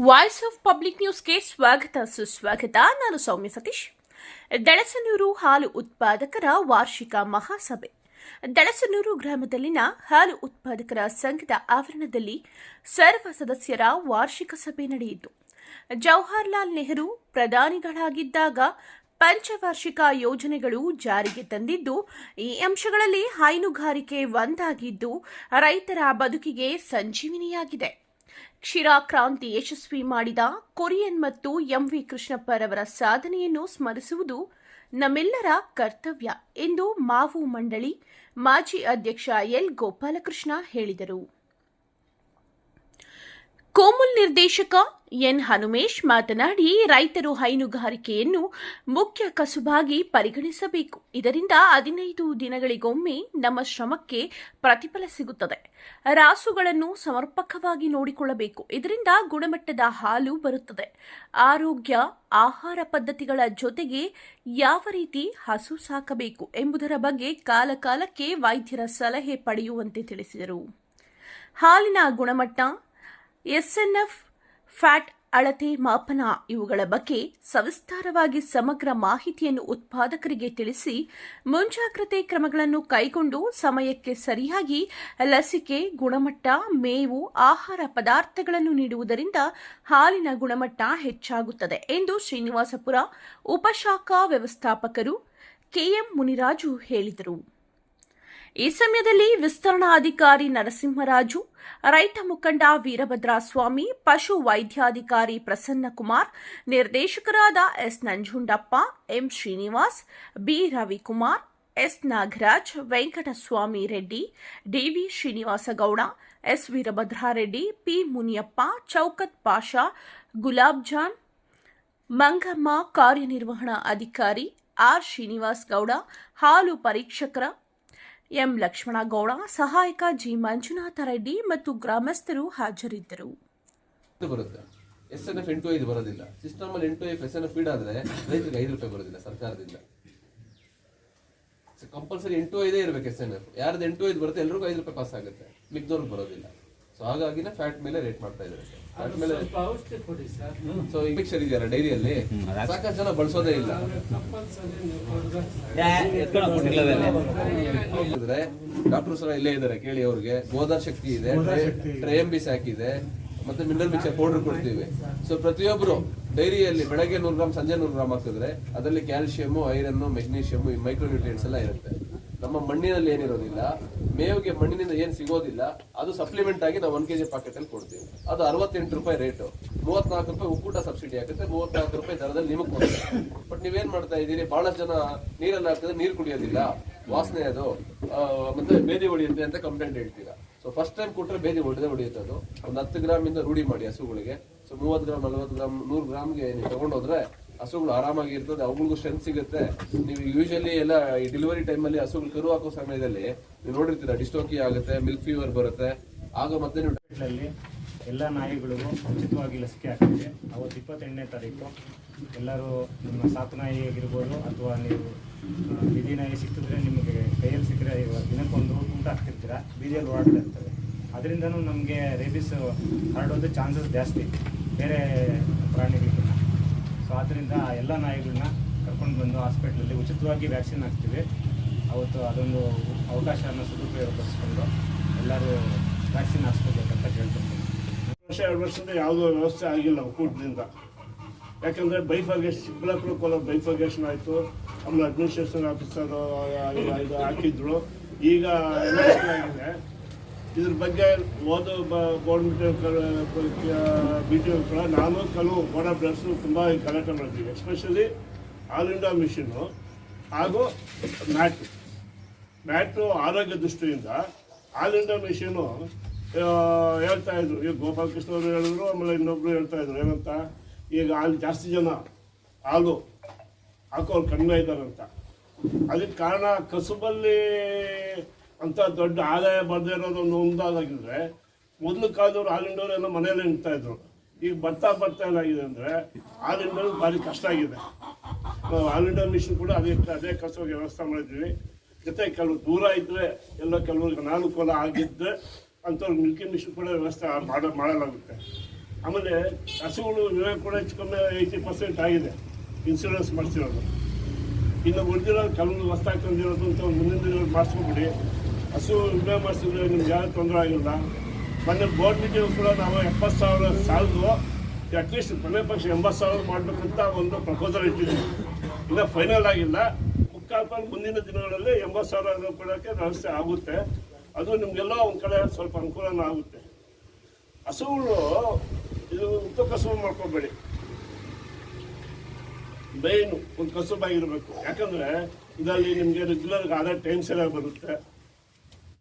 Voice of public ನ್ಯೂಸ್ಗೆ ಸ್ವಾಗತ. ಸುಸ್ವಾಗತ. ನಾನು ಸೌಮ್ಯ ಸತೀಶ್. ದಳಸನೂರು ಹಾಲು ಉತ್ಪಾದಕರ ವಾರ್ಷಿಕ ಮಹಾಸಭೆ. ದಳಸನೂರು ಗ್ರಾಮದಲ್ಲಿನ ಹಾಲು ಉತ್ಪಾದಕರ ಸಂಘದ ಆವರಣದಲ್ಲಿ ಸರ್ವ ಸದಸ್ಯರ ವಾರ್ಷಿಕ ಸಭೆ ನಡೆಯಿತು. ಜವಾಹರ್ಲಾಲ್ ನೆಹರು ಪ್ರಧಾನಿಗಳಾಗಿದ್ದಾಗ ಪಂಚವಾರ್ಷಿಕ ಯೋಜನೆಗಳು ಜಾರಿಗೆ ತಂದಿದ್ದು, ಈ ಅಂಶಗಳಲ್ಲಿ ಹೈನುಗಾರಿಕೆ ಒಂದಾಗಿದ್ದು, ರೈತರ ಬದುಕಿಗೆ ಸಂಜೀವಿನಿಯಾಗಿದೆ. ಕ್ಷೀರ ಕ್ರಾಂತಿ ಯಶಸ್ವಿ ಮಾಡಿದ ಕೊರಿಯನ್ ಮತ್ತು ಎಂವಿ ಕೃಷ್ಣಪ್ಪರವರ ಸಾಧನೆಯನ್ನು ಸ್ಮರಿಸುವುದು ನಮ್ಮೆಲ್ಲರ ಕರ್ತವ್ಯ ಎಂದು ಮಾವು ಮಂಡಳಿ ಮಾಜಿ ಅಧ್ಯಕ್ಷ ಎಲ್ ಗೋಪಾಲಕೃಷ್ಣ ಹೇಳಿದರು. ಕೋಮುಲ್ ನಿರ್ದೇಶಕ ಎನ್ ಹನುಮೇಶ್ ಮಾತನಾಡಿ, ರೈತರು ಹೈನುಗಾರಿಕೆಯನ್ನು ಮುಖ್ಯ ಕಸುಬಾಗಿ ಪರಿಗಣಿಸಬೇಕು. ಇದರಿಂದ ಹದಿನೈದು ದಿನಗಳಿಗೊಮ್ಮೆ ನಮ್ಮ ಶ್ರಮಕ್ಕೆ ಪ್ರತಿಫಲ ಸಿಗುತ್ತದೆ. ರಾಸುಗಳನ್ನು ಸಮರ್ಪಕವಾಗಿ ನೋಡಿಕೊಳ್ಳಬೇಕು. ಇದರಿಂದ ಗುಣಮಟ್ಟದ ಹಾಲು ಬರುತ್ತದೆ. ಆರೋಗ್ಯ, ಆಹಾರ ಪದ್ಧತಿಗಳ ಜೊತೆಗೆ ಯಾವ ರೀತಿ ಹಸು ಸಾಕಬೇಕು ಎಂಬುದರ ಬಗ್ಗೆ ಕಾಲಕಾಲಕ್ಕೆ ವೈದ್ಯರ ಸಲಹೆ ಪಡೆಯುವಂತೆ ತಿಳಿಸಿದರು. ಹಾಲಿನ ಗುಣಮಟ್ಟ ಎಸ್ಎನ್ಎಫ್, ಫ್ಯಾಟ್, ಅಳತೆ, ಮಾಪನ ಇವುಗಳ ಬಗ್ಗೆ ಸವಿಸ್ತಾರವಾಗಿ ಸಮಗ್ರ ಮಾಹಿತಿಯನ್ನು ಉತ್ಪಾದಕರಿಗೆ ತಿಳಿಸಿ ಮುಂಜಾಗ್ರತೆ ಕ್ರಮಗಳನ್ನು ಕೈಗೊಂಡು ಸಮಯಕ್ಕೆ ಸರಿಯಾಗಿ ಲಸಿಕೆ, ಗುಣಮಟ್ಟ, ಮೇವು, ಆಹಾರ ಪದಾರ್ಥಗಳನ್ನು ನೀಡುವುದರಿಂದ ಹಾಲಿನ ಗುಣಮಟ್ಟ ಹೆಚ್ಚಾಗುತ್ತದೆ ಎಂದು ಶ್ರೀನಿವಾಸಪುರ ಉಪಶಾಖಾ ವ್ಯವಸ್ಥಾಪಕರು ಕೆಎಂ ಮುನಿರಾಜು ಹೇಳಿದರು. ಈ ಸಮಯದಲ್ಲಿ ವಿಸ್ತರಣಾಧಿಕಾರಿ ನರಸಿಂಹರಾಜು, ರೈತ ಮುಖಂಡ ವೀರಭದ್ರ ಸ್ವಾಮಿ, ಪಶು ವೈದ್ಯಾಧಿಕಾರಿ ಪ್ರಸನ್ನಕುಮಾರ್, ನಿರ್ದೇಶಕರಾದ S Nanjundappa, M Srinivas, B Ravikumar, S Nagaraj, Venkataswamy Reddy DV Srinivasagowda, S Veerabhadrareddy, P Muniyappa, Shoukath Pasha, Gulab Jan, Mangamma ಕಾರ್ಯನಿರ್ವಹಣಾ ಅಧಿಕಾರಿ ಆರ್ ಶ್ರೀನಿವಾಸ್ ಗೌಡ ಹಾಲು ಪರೀಕ್ಷಕರ ಎಂ ಲಕ್ಷ್ಮಣಗೌಡ, ಸಹಾಯಕ ಜಿ ಮಂಜುನಾಥ ರೆಡ್ಡಿ ಮತ್ತು ಗ್ರಾಮಸ್ಥರು ಹಾಜರಿದ್ದರು. ಬರುತ್ತೆ. ಎಸ್ ಎನ್ ಎಫ್ ಎಂಟು ಐದು ಬರೋದಿಲ್ಲ. ಸಿಸ್ಟಮ್ ಅಲ್ಲಿ ಎಂಟು ಎಫ್ ಎಸ್ ಎನ್ ಫೀಡ್ ಆದ್ರೆ ರೈತರಿಗೆ ಐದು ರೂಪಾಯಿ ಬರೋದಿಲ್ಲ ಸರ್ಕಾರದಿಂದ. ಕಂಪಲ್ಸರಿ ಎಂಟು ಐದೇ ಇರಬೇಕು ಎಸ್ ಎನ್ ಎಫ್ ಯಾರ್ದು ಎಂಟು ಐದು ಬರುತ್ತೆ, ಎಲ್ರಿಗೂ ಐದು ರೂಪಾಯಿ ಪಾಸ್ ಆಗುತ್ತೆ. ಮಿಕ್ದವ್ರಿಗೆ ಬರೋದಿಲ್ಲ. ಸೊ ಹಾಗಾಗಿನೇ ಫ್ಯಾಟ್ ಮೇಲೆ ರೇಟ್ ಮಾಡ್ತಾ ಇದ್ದಾರೆ. ಫ್ಯಾಟ್ ಮೇಲೆ ಸೊ ಇಂಜೆಕ್ಷನ್ ಇದೆಯಲ್ಲ ಡೈರಿಯಲ್ಲಿ? ಸಾಕಷ್ಟು ಜನ ಬಳಸೋದೇ ಇಲ್ಲ. ಡಾಕ್ಟರ್ ಸಹ ಇಲ್ಲೇ ಇದ್ದಾರೆ ಕೇಳಿ ಅವ್ರಿಗೆ. ಗೋದಾರ್ ಶಕ್ತಿ ಇದೆ ಟ್ರಯಂಬಿ ಸ್ಯಾಕ್ ಇದೆ. ಮತ್ತೆ ಮಿನರಲ್ ಮಿಕ್ಸರ್ ಪೌಡರ್ ಕೊಡ್ತೀವಿ. ಸೊ ಪ್ರತಿಯೊಬ್ರು ಡೈರಿಯಲ್ಲಿ ಬೆಳಗ್ಗೆ ನೂರು ಗ್ರಾಮ್ ಸಂಜೆ ನೂರು ಗ್ರಾಮ್ ಹಾಕಿದ್ರೆ ಅದರಲ್ಲಿ ಕ್ಯಾಲ್ಸಿಯಮ್ ಐರನ್ ಮೈಕ್ರೋ ಮೈಕ್ರೋನ್ಯೂಟ್ರಿಯೆಂಟ್ಸ್ ಎಲ್ಲ ಇರುತ್ತೆ. ನಮ್ಮ ಮಣ್ಣಿನಲ್ಲಿ ಏನಿರೋದಿಲ್ಲ, ಮೇವಿಗೆ ಮಣ್ಣಿನಿಂದ ಏನು ಸಿಗೋದಿಲ್ಲ, ಅದು ಸಪ್ಲಿಮೆಂಟ್ ಆಗಿ ನಾವು ಒನ್ ಕೆಜಿ ಪ್ಯಾಕೆಟ್ ಅಲ್ಲಿ ಕೊಡ್ತೀವಿ. ಅದು ಅರವತ್ತೆಂಟು ರೂಪಾಯಿ ರೇಟು ಮೂವತ್ನಾಲ್ಕು ರೂಪಾಯಿ ಉಕ್ಕೂಟ ಸಬ್ಸಿಡಿ ಆಗುತ್ತೆ ಮೂವತ್ನಾಲ್ಕು ರೂಪಾಯಿ ದರದಲ್ಲಿ ನಿಮಗೆ ಕೊಡ್ತೀವಿ ಬಟ್ ನೀವೇನ್ ಮಾಡ್ತಾ ಇದ್ದೀರಿ? ಬಹಳಷ್ಟು ಜನ ನೀರಲ್ಲಿ ಹಾಕಿದ್ರೆ ನೀರು ಕುಡಿಯೋದಿಲ್ಲ. ವಾಸನೆ ಅದು. ಮತ್ತೆ ಬೇದಿ ಹೊಡಿಯುತ್ತೆ ಅಂತ ಕಂಪ್ಲೇಂಟ್ ಹೇಳ್ತೀರಾ. ಸೊ ಫಸ್ಟ್ ಟೈಮ್ ಕೊಟ್ಟರೆ ಬೇದಿ ಹೊಡೆದೇ ಹೊಡೆಯುತ್ತೆ ಅದು. ಒಂದು ಹತ್ತು ಗ್ರಾಮಿಂದ ರೂಢಿ ಮಾಡಿ ಹಸುಗಳಿಗೆ. ಸೊ ಮೂವತ್ತು ಗ್ರಾಮ್, ನಲ್ವತ್ತು ಗ್ರಾಮ್, ನೂರು ಗ್ರಾಮ್ಗೆ ನೀವು ತಗೊಂಡೋದ್ರೆ ಹಸುಗಳು ಆರಾಮಾಗಿ ಇರ್ತದೆ, ಅವುಗಳಿಗೂ ಸ್ಟ್ರೆಂತ್ ಸಿಗುತ್ತೆ. ನೀವು ಯೂಶಲಿ ಎಲ್ಲ ಈ ಡೆಲಿವರಿ ಟೈಮಲ್ಲಿ ಹಸುಗಳು ಕರು ಹಾಕೋ ಸಮಯದಲ್ಲಿ ನೀವು ನೋಡಿರ್ತೀರಾ, ಡಿಸ್ಟೋಕಿ ಆಗುತ್ತೆ ಮಿಲ್ಕ್ ಫೀವರ್ ಬರುತ್ತೆ. ಆಗ ಮತ್ತೆ ನೀವು ಎಲ್ಲ ನಾಯಿಗಳಿಗೂ ಉಚಿತವಾಗಿ ಲಸಿಕೆ ಹಾಕ್ತೀವಿ. ಅವತ್ತು ಇಪ್ಪತ್ತೆಂಟನೇ ತಾರೀಕು. ಎಲ್ಲರೂ ನಿಮ್ಮ ಸಾಕು ನಾಯಿ ಆಗಿರ್ಬೋದು ಅಥವಾ ನೀವು ಬೀದಿ ನಾಯಿ ಸಿಕ್ಕಿದ್ರೆ ನಿಮಗೆ ಕೈಯಲ್ಲಿ ಸಿಕ್ಕರೆ ಇವಾಗ ದಿನಕ್ಕೊಂದು ಊಟ ಹಾಕ್ತಿರ್ತೀರ. ಬೀದಿಯಲ್ಲಿ ಓಡಾಡ್ತಾ ಇರ್ತವೆ. ಅದರಿಂದನೂ ನಮಗೆ ರೇಬಿಸ್ ಹರಡೋದು ಚಾನ್ಸಸ್ ಜಾಸ್ತಿ. ಬೇರೆ ಪ್ರಾಣಿಗಳಿಗಿಂತ ಸೊ ಆದ್ದರಿಂದ ಎಲ್ಲ ನಾಯಿಗಳನ್ನ ಕರ್ಕೊಂಡು ಬಂದು ಹಾಸ್ಪಿಟ್ಲಲ್ಲಿ ಉಚಿತವಾಗಿ ವ್ಯಾಕ್ಸಿನ್ ಹಾಕ್ತೀವಿ. ಅವತ್ತು ಅದೊಂದು ಅವಕಾಶನ ಸದುಪಯೋಗಪಡಿಸ್ಕೊಂಡು ಎಲ್ಲರೂ ವ್ಯಾಕ್ಸಿನ್ ಹಾಕ್ಸ್ಕೋಬೇಕಂತ ಕೇಳ್ಕೊತೀನಿ ವರ್ಷ ಎರಡು ವರ್ಷದಿಂದ ಯಾವುದೋ ವ್ಯವಸ್ಥೆ ಆಗಿಲ್ಲ ಒಕ್ಕೂಟದಿಂದ. ಯಾಕಂದರೆ ಬೈಫಾಗೇಷನ್ ಚಿಕ್ಕಬಳ್ಳಾಪುರ ಕೋಲಾರ ಬೈಫಾಗೇಷನ್ ಆಯಿತು. ಆಮೇಲೆ ಅಡ್ಮಿನಿಸ್ಟ್ರೇಷನ್ ಆಫೀಸರ್ ಇದು ಹಾಕಿದ್ರು. ಈಗ ಎಲ್ಲ ಆಗಿದೆ ಇದ್ರ ಬಗ್ಗೆ ಓದೋ ಗೌರ್ಮೆಂಟ್ ಬಿ ಟಿ ಕೂಡ ನಾನು ಕಲು ಆಫ್ ಡೈರೆಕ್ಟರ್ಸು ತುಂಬ ಕಲೆಕ್ಟ್ ಮಾಡ್ತೀವಿ ಎಸ್ಪೆಷಲಿ ಆಲ್ ಇಂಡಿಯಾ ಮಿಷನ್ನು ಹಾಗೂ ಮ್ಯಾಟು ಮ್ಯಾಟು ಆರೋಗ್ಯ ದೃಷ್ಟಿಯಿಂದ ಆಲ್ ಇಂಡಿಯಾ ಮಿಷನು ಹೇಳ್ತಾ ಇದ್ರು. ಈಗ ಗೋಪಾಲಕೃಷ್ಣ ಅವರು ಹೇಳಿದ್ರು, ಆಮೇಲೆ ಇನ್ನೊಬ್ರು ಹೇಳ್ತಾ ಇದ್ರು. ಏನಂತ? ಈಗ ಅಲ್ಲಿ ಜಾಸ್ತಿ ಜನ ಹಾಲು ಹಾಕೋರು ಕಡಿಮೆ ಇದ್ದಾರಂತ. ಅದಕ್ಕೆ ಕಾರಣ ಕಸುಬಲ್ಲಿ ಅಂತ ದೊಡ್ಡ ಆದಾಯ ಬರದೇ ಒಂದು ಒಂದಾದಾಗಿದ್ರೆ ಮೊದಲು ಕಾಲದವ್ರು ಹಾಲಿಂಡವ್ರು ಎಲ್ಲ ಮನೆಯಲ್ಲೇ ನಿಂತಾ ಇದ್ರು. ಈಗ ಬರ್ತಾ ಬರ್ತಾ ಏನಾಗಿದೆ ಅಂದರೆ ಹಾಲಿಂಡವ್ರು ಭಾರಿ ಕಷ್ಟ ಆಗಿದೆ. ನಾವು ಮಿಷನ್ ಕೂಡ ಅದೇ ಅದೇ ಕಸವಾಗಿ ವ್ಯವಸ್ಥೆ ಮಾಡಿದ್ವಿ. ಜೊತೆ ಕೆಲವು ದೂರ ಇದ್ದರೆ ಎಲ್ಲ ಕೆಲವ್ರಿಗೆ ಅನಾನುಕೂಲ ಆಗಿದ್ದರೆ ಅಂಥವ್ರು ಮಿಲ್ಕಿ ಮಿಷನ್ ಕೂಡ ವ್ಯವಸ್ಥೆ ಮಾಡ, ಮಾಡಲಾಗುತ್ತೆ. ಆಮೇಲೆ ಹಸುಗಳು ವಿಮೆ ಕೂಡ ಹೆಚ್ಚು ಕಮ್ಮಿ ಏಯ್ಟಿ ಪರ್ಸೆಂಟ್ ಆಗಿದೆ ಇನ್ಸೂರೆನ್ಸ್ ಮಾಡಿಸಿರೋದು. ಇನ್ನು ಉಳಿದಿರೋ ಕೆಲವೊಂದು ವ್ಯವಸ್ಥೆ ತಂದಿರೋದು ಅಂತ ಮುಂದಿನ ದಿನ ಮಾಡಿಸ್ಕೊಬಿಡಿ. ಹಸು ವಿಮೆ ಮಾಡಿಸಿದ್ರೆ ನಿಮ್ಗೆ ಯಾವ ತೊಂದರೆ ಆಗಿಲ್ಲ. ಮೊನ್ನೆ ಬೋರ್ಡ್ ಮೀಟಿಂಗ್ ಕೂಡ ನಾವು ಎಪ್ಪತ್ತು ಸಾವಿರ ಸಾಲದು ಅಟ್ಲೀಸ್ಟ್ ಕೊನೆ ಪಕ್ಷ ಎಂಬತ್ತು ಸಾವಿರ ಮಾಡಬೇಕಂತ ಒಂದು ಪ್ರಪೋಸಲ್ ಇಟ್ಟಿದ್ದೀವಿ. ಇಲ್ಲ ಫೈನಲ್ ಆಗಿಲ್ಲ. ಮುಕ್ಕಾಲ್ಪಾಲ್ ಮುಂದಿನ ದಿನಗಳಲ್ಲಿ ಎಂಬತ್ತು ಸಾವಿರ ಕೊಡೋಕ್ಕೆ ವ್ಯವಸ್ಥೆ ಆಗುತ್ತೆ. ಅದು ನಿಮಗೆಲ್ಲ ಒಂದು ಕಡೆ ಸ್ವಲ್ಪ ಅನುಕೂಲನೂ ಆಗುತ್ತೆ. ಹಸುಗಳು, ಇದು ಉತ್ತ ಕಸುಬು ಮಾಡ್ಕೊಬೇಡಿ. ಮೇಯ್ನು ಒಂದು ಕಸುಬಾಗಿರಬೇಕು. ಯಾಕಂದರೆ ಇದರಲ್ಲಿ ನಿಮಗೆ ರೆಗ್ಯುಲರ್ ಆದ ಟೈಮ್ ಸರಿಯಾಗಿ ಬರುತ್ತೆ.